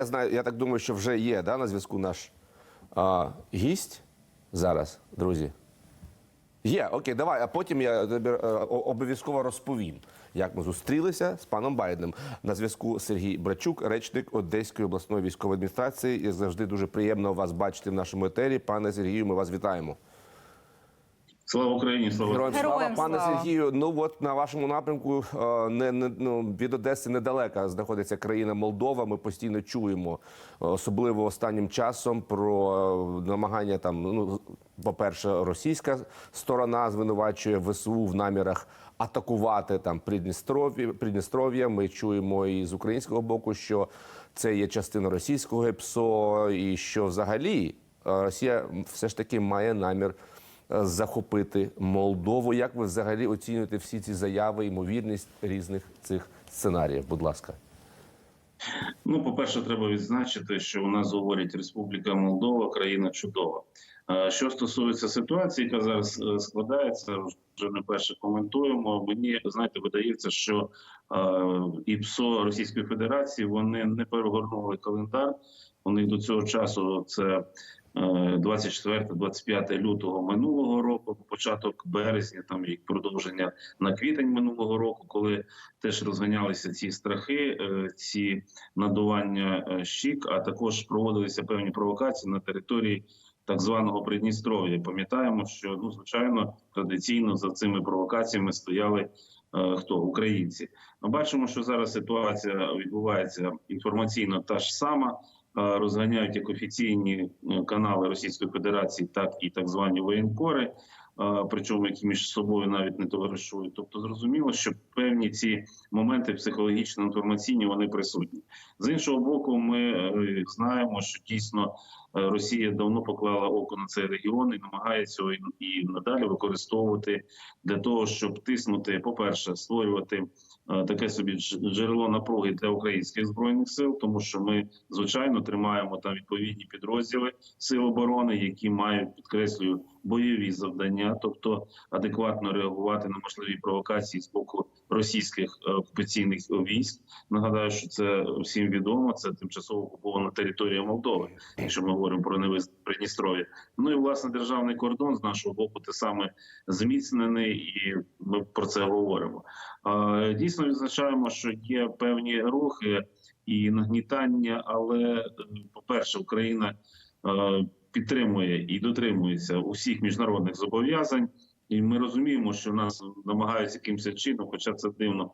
Я знаю, я так думаю, що вже є да, на зв'язку наш а, гість зараз, друзі. Є, окей, давай, а потім я тобі е, обов'язково розповім, як ми зустрілися з паном Байденом. На зв'язку Сергій Брачук, речник Одеської обласної військової адміністрації. І завжди дуже приємно вас бачити в нашому етері. Пане Сергію, ми вас вітаємо. Слава Україні, слава Героям слава, Героям пане слава. Сергію. Ну от на вашому напрямку е, не, не ну, від Одеси недалеко знаходиться країна Молдова. Ми постійно чуємо, е, особливо останнім часом, про е, намагання там. Ну, по-перше, російська сторона звинувачує ВСУ в намірах атакувати там Придністров'я. Придністров'я. Ми чуємо і з українського боку, що це є частина російського ГЕПСО, і що взагалі Росія все ж таки має намір захопити Молдову. Як ви взагалі оцінюєте всі ці заяви, ймовірність різних цих сценаріїв? Будь ласка. Ну, по-перше, треба відзначити, що у нас говорить Республіка Молдова, країна чудова. Е, Що стосується ситуації, яка зараз е, складається, вже не перше коментуємо. Мені знаєте, видається, що е, і ПСО Російської Федерації вони не перегорнули календар. У них до цього часу це 24-25 лютого минулого року, початок березня, там і продовження на квітень минулого року, коли теж розганялися ці страхи, е, ці надування е, щік, а також проводилися певні провокації на території так званого Придністров'я. Пам'ятаємо, що ну звичайно традиційно за цими провокаціями стояли. е, Хто українці? Ми бачимо, що зараз ситуація відбувається інформаційно та ж сама. Розганяють як офіційні е, канали Російської Федерації, так і так звані воєнкори, причому які між собою навіть не товаришують. Тобто, зрозуміло, що певні ці моменти психологічно інформаційні вони присутні. З іншого боку, ми е, знаємо, що дійсно Росія давно поклала око на цей регіон і намагається і- надалі використовувати для того, щоб тиснути, по-перше, створювати е, таке собі джерело напруги для українських збройних сил, тому що ми звичайно тримаємо там відповідні підрозділи сил оборони, які мають підкреслюю бойові завдання, тобто адекватно реагувати на можливі провокації з боку російських е, окупаційних військ. Нагадаю, що це всім відомо. Це тимчасово окупована територія Молдови, якщо ми говоримо про невизнане Придністров'я. Ну і власне державний кордон з нашого боку те саме зміцнений, і ми про це говоримо. Дійсно відзначаємо, що є певні рухи і нагнітання, але е, по-перше, Україна е, підтримує і дотримується усіх міжнародних зобов'язань. І ми розуміємо, що нас намагаються якимось чином, хоча це дивно,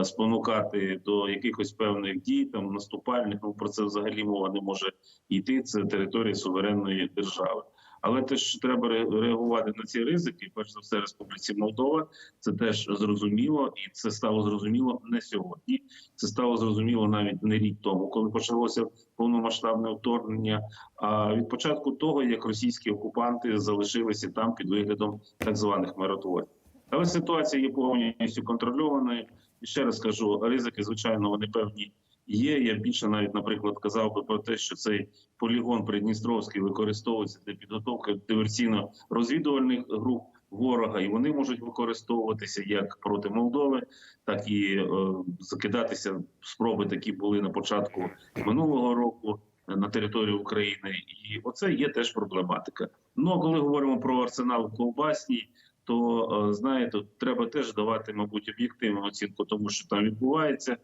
е, спонукати до якихось певних дій, там наступальних. Ну про це взагалі мова не може йти. Це територія суверенної держави. Але теж треба реагувати на ці ризики. Перш за все, Республіці Молдова це теж зрозуміло, і це стало зрозуміло не сьогодні. Це стало зрозуміло навіть не рік тому, коли почалося повномасштабне вторгнення. А від початку того, як російські окупанти залишилися там під виглядом так званих миротворців. Але ситуація є повністю контрольованою. І ще раз кажу, ризики, звичайно, вони певні є. Я більше навіть, наприклад, казав би про те, що цей полігон Придністровський використовується для підготовки диверсійно-розвідувальних груп ворога, і вони можуть використовуватися як проти Молдови, так і е, закидатися. Спроби такі були на початку минулого року на території України, і оце є теж проблематика. Ну а коли говоримо про арсенал ковбасній, то е, знаєте, треба теж давати, мабуть, об'єктивну оцінку, тому що там відбувається.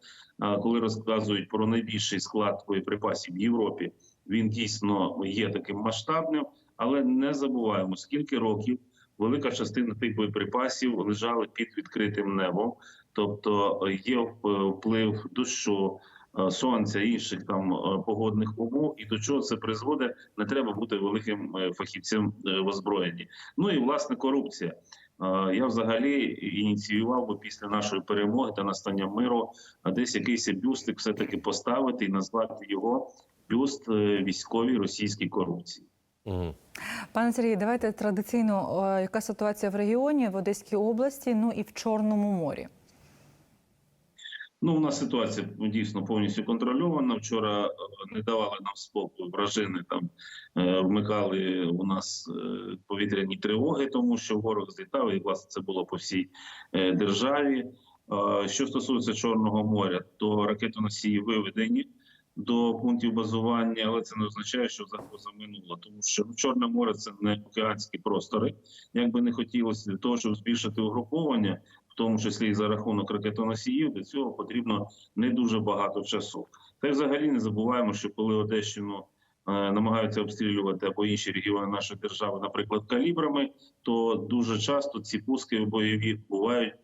Коли розказують про найбільший склад боєприпасів в Європі, він дійсно є таким масштабним, але не забуваємо, скільки років велика частина тих боєприпасів лежали під відкритим небом, тобто е, є вплив дощу. Е, Сонця інших там е, погодних умов, і до чого це призводить, не треба бути великим е, фахівцем в озброєнні. Ну і власне корупція. Я взагалі ініціював би після нашої перемоги та настання миру десь якийсь бюстик все таки поставити і назвати його бюст військовій російській корупції. Угу. Пане Сергій, давайте традиційно, яка ситуація в регіоні, в Одеській області, ну і в Чорному морі. Ну, у нас ситуація ну, дійсно повністю контрольована. Вчора е, не давали нам спокою вражини. Там е, вмикали у нас е, повітряні тривоги, тому що ворог злітав, і власне це було по всій державі. Що стосується Чорного моря, то ракетоносії виведені. до пунктів базування, але це не означає, що загроза минула, тому що ну, Чорне море це не океанські простори. Як би не хотілося для того, щоб збільшити угруповання, тому числі і за рахунок ракетоносіїв, для цього потрібно не дуже багато часу. Та й взагалі не забуваємо, що коли Одещину е, намагаються обстрілювати або інші регіони нашої держави, наприклад, калібрами, то дуже часто ці пуски бойові бувають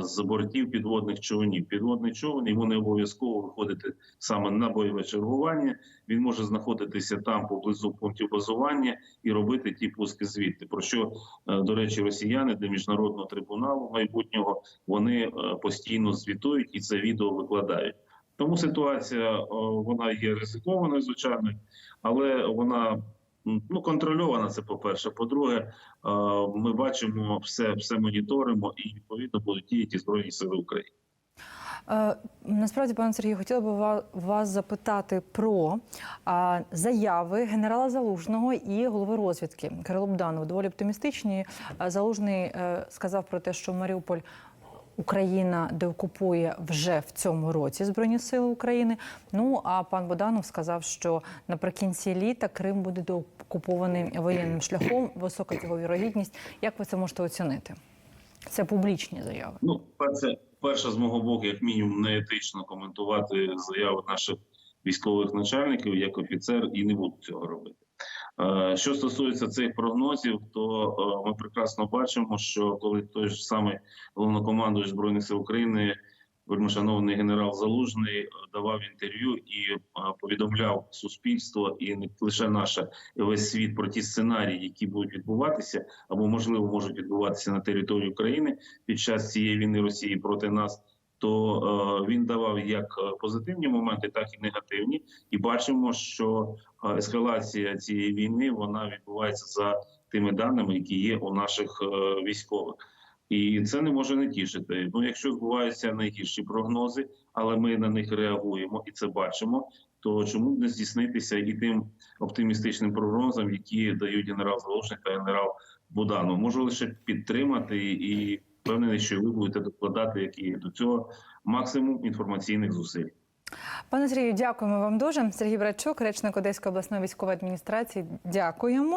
з бортів підводних човнів. Підводний човен йому не обов'язково виходити саме на бойове чергування. Він може знаходитися там поблизу пунктів базування і робити ті пуски звідти. Про що е, до речі, росіяни для міжнародного трибуналу майбутнього вони е, постійно звітують і це відео викладають. Тому ситуація вона є ризикованою, звичайно, але вона ну контрольована. Це по перше. По-друге, е, ми бачимо все, все моніторимо і відповідно будуть діяти збройні сили України. Е, Насправді, пане Сергію, хотіла ва- вас запитати про заяви генерала Залужного і голови розвідки Кирило Бданов. Доволі оптимістичні. Залужний е, сказав про те, що Маріуполь Україна деокупує вже в цьому році Збройні Сили України. Ну а пан Боданов сказав, що наприкінці літа Крим буде деокупований воєнним шляхом. Висока цього вірогідність. Як ви це можете оцінити? Це публічні заяви. Ну, перше, перше з мого боку, як мінімум, не етично коментувати заяви наших військових начальників як офіцер, і не буду цього робити. Е, Що стосується цих прогнозів, то е, ми прекрасно бачимо, що коли той ж самий головнокомандуючий збройних сил України, вельмишановний генерал Залужний, е, давав інтерв'ю і повідомляв суспільство, і не лише наше і весь світ про ті сценарії, які будуть відбуватися, або можливо можуть відбуватися на території України під час цієї війни Росії проти нас. То е, він давав як е, позитивні моменти, так і негативні, і бачимо, що е, ескалація цієї війни вона відбувається за тими даними, які є у наших військових, і це не може не тішити. Ну, якщо збуваються найгірші прогнози, але ми на них реагуємо і це бачимо. То чому не здійснитися і тим оптимістичним прогнозам, які дають генерал Залужний та генерал Буданов? Можу лише підтримати і впевнений, що ви будете докладати які до цього максимум інформаційних зусиль. Пане Сергію, дякуємо вам дуже. Сергій Братчук, речник Одеської обласної військової адміністрації. Дякуємо.